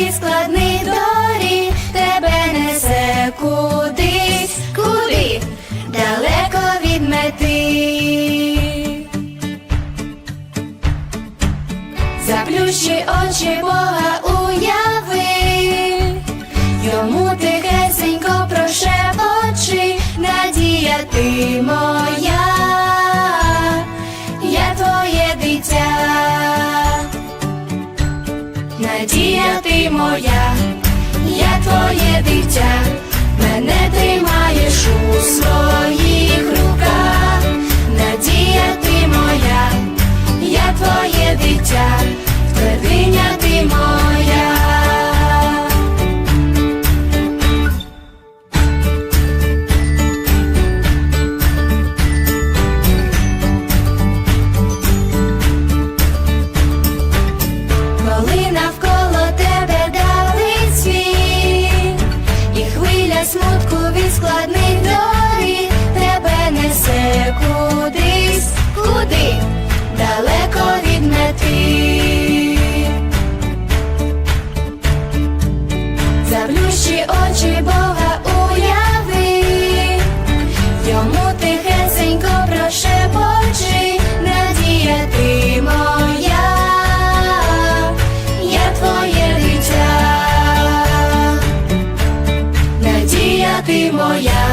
від складних доріг тебе несе кудись, куди далеко від мети. Заплющи очі Бога уяви, йому тихесенько прошепочи, надія ти моя. Надія ти моя, я твоє дитя, ти моя,